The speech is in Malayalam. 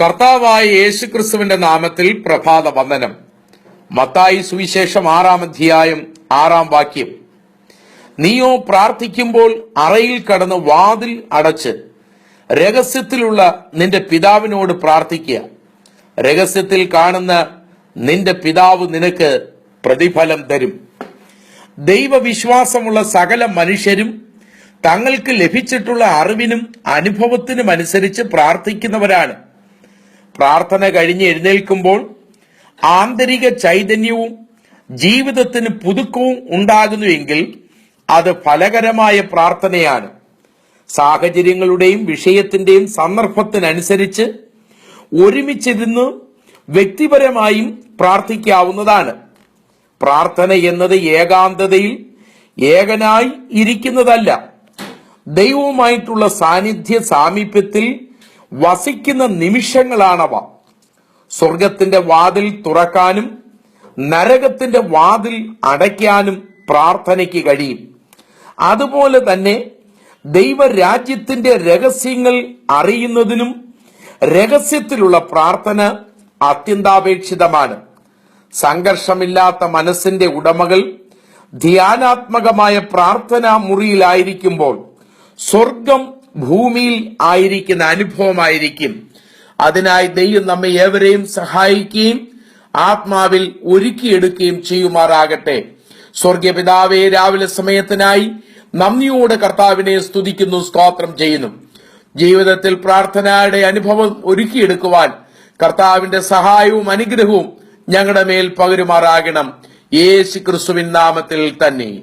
കർത്താവായ യേശു ക്രിസ്തുവിന്റെ നാമത്തിൽ പ്രഭാത വന്ദനം. മത്തായി സുവിശേഷം ആറാം അധ്യായം ആറാം വാക്യം. നീയോ പ്രാർത്ഥിക്കുമ്പോൾ അറയിൽ കടന്ന് വാതിൽ അടച്ച് രഹസ്യത്തിലുള്ള നിന്റെ പിതാവിനോട് പ്രാർത്ഥിക്കുക. രഹസ്യത്തിൽ കാണുന്ന നിന്റെ പിതാവ് നിനക്ക് പ്രതിഫലം തരും. ദൈവവിശ്വാസമുള്ള സകല മനുഷ്യരും തങ്ങൾക്ക് ലഭിച്ചിട്ടുള്ള അറിവിനും അനുഭവത്തിനും അനുസരിച്ച് പ്രാർത്ഥിക്കുന്നവരാണ്. പ്രാർത്ഥന കഴിഞ്ഞ് എഴുന്നേൽക്കുമ്പോൾ ആന്തരിക ചൈതന്യവും ജീവിതത്തിന് പുതുക്കവും ഉണ്ടാകുന്നുവെങ്കിൽ അത് ഫലകരമായ പ്രാർത്ഥനയാണ്. സാഹചര്യങ്ങളുടെയും വിഷയത്തിന്റെയും സന്ദർഭത്തിനനുസരിച്ച് ഒരുമിച്ചിരുന്ന് വ്യക്തിപരമായും പ്രാർത്ഥിക്കാവുന്നതാണ്. പ്രാർത്ഥന എന്നത് ഏകാന്തതയിൽ ഏകനായി ഇരിക്കുന്നതല്ല. ദൈവവുമായിട്ടുള്ള സാന്നിധ്യ സാമീപ്യത്തിൽ വസിക്കുന്ന നിമിഷങ്ങളാണവ. സ്വർഗത്തിന്റെ വാതിൽ തുറക്കാനും നരകത്തിന്റെ വാതിൽ അടയ്ക്കാനും പ്രാർത്ഥനയ്ക്ക് കഴിയും. അതുപോലെ തന്നെ ദൈവരാജ്യത്തിന്റെ രഹസ്യങ്ങൾ അറിയുന്നതിനും രഹസ്യത്തിലുള്ള പ്രാർത്ഥന അത്യന്താപേക്ഷിതമാണ്. സംഘർഷമില്ലാത്ത മനസ്സിന്റെ ഉടമകൾ ധ്യാനാത്മകമായ പ്രാർത്ഥനാ മുറിയിലായിരിക്കുമ്പോൾ സ്വർഗം ഭൂമിയിൽ ആയിരിക്കുന്ന അനുഭവമായിരിക്കും. അതിനായി ദൈവം നമ്മെ ഏവരെയും സഹായിക്കുകയും ആത്മാവിൽ ഒരുക്കിയെടുക്കുകയും ചെയ്യുമാറാകട്ടെ. സ്വർഗീയ പിതാവേ രാവിലെ സമയത്തിനായി നന്ദിയോടെ കർത്താവിനെ സ്തുതിക്കുന്നു സ്തോത്രം ചെയ്യുന്നു. ജീവിതത്തിൽ പ്രാർത്ഥനയുടെ അനുഭവം ഒരുക്കിയെടുക്കുവാൻ കർത്താവിന്റെ സഹായവും അനുഗ്രഹവും ഞങ്ങളുടെ മേൽ പകരുമാറാകണം. യേശു ക്രിസ്തുവിൻ നാമത്തിൽ തന്നെ.